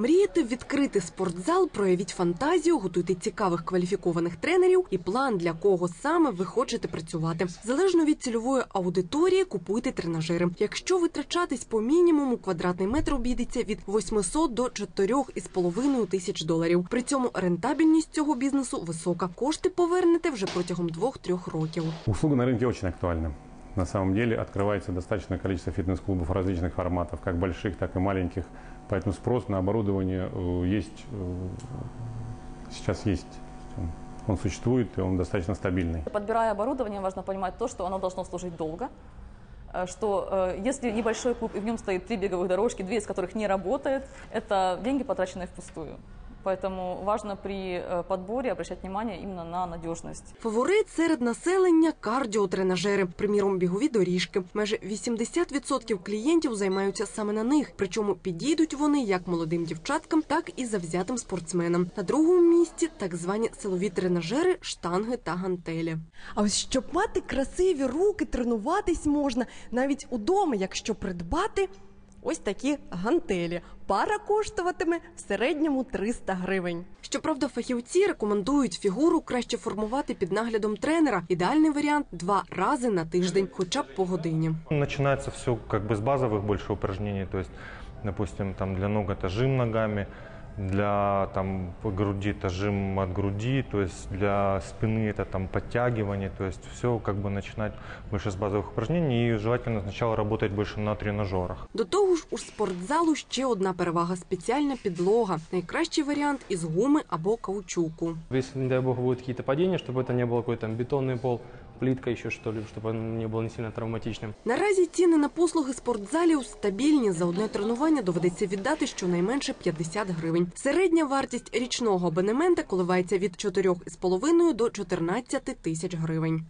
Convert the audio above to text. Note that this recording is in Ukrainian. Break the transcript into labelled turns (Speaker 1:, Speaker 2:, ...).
Speaker 1: Мрієте відкрити спортзал, проявіть фантазію, готуйте цікавих кваліфікованих тренерів і план для кого саме ви хочете працювати. Залежно від цільової аудиторії, купуйте тренажери. Якщо витрачатись по мінімуму, квадратний метр обійдеться від 800 до 4,5 тисяч доларів. При цьому рентабельність цього бізнесу висока. Кошти повернете вже протягом 2-3 років.
Speaker 2: Услуга на рынке очень актуальна. На самом деле открывается достаточное количество фитнес-клубов различных форматов, как больших, так и маленьких. Поэтому спрос на оборудование э, есть, э, сейчас есть. Он- существует, и он достаточно стабильный.
Speaker 3: Подбирая оборудование, важно понимать то, что оно должно служить долго, э, что если небольшой клуб и в нем стоит три беговых дорожки, две из которых не работает, это деньги, потраченные впустую. Поэтому важно при э, подборе обращать внимание именно на надежность.
Speaker 1: Фаворит серед населення кардіотренажери, приміром бігові доріжки. Майже 80% клієнтів займаються саме на них. Причому підійдуть вони як молодим дівчаткам, так і завзятим спортсменам. На другому місці так звані силові тренажери, штанги та гантелі. А ось щоб мати красиві руки, тренуватись можна навіть удома, якщо придбати. Ось такі гантелі. Пара коштуватиме в середньому 300 гривень. Щоправда, фахівці рекомендують фігуру краще формувати під наглядом тренера. Ідеальний варіант два рази на тиждень, хоча б по годині.
Speaker 4: Начинается все как бы с базовых больше упражнений, то есть, допустим, там для ног это жим ногами, для там груди это жим от груди, то есть для спины это там подтягивание, то есть все как бы начинать больше с базовых упражнений и желательно сначала работать больше на тренажерах.
Speaker 1: До того ж, у спортзалу ще одна перевага спеціальна підлога. Найкращий варіант із гуми або каучуку.
Speaker 5: Если, не дай бог, будут какие-то падения, чтобы это не было какой-то там бетонный пол, плитка еще что ли, чтобы он не был не сильно травматичным.
Speaker 1: Наразі ціни на послуги спортзалів стабільні. За одне тренування доведеться віддати щонайменше 50 гривень. Середня вартість річного абонемента коливається від 4,5 до 14 тисяч гривень.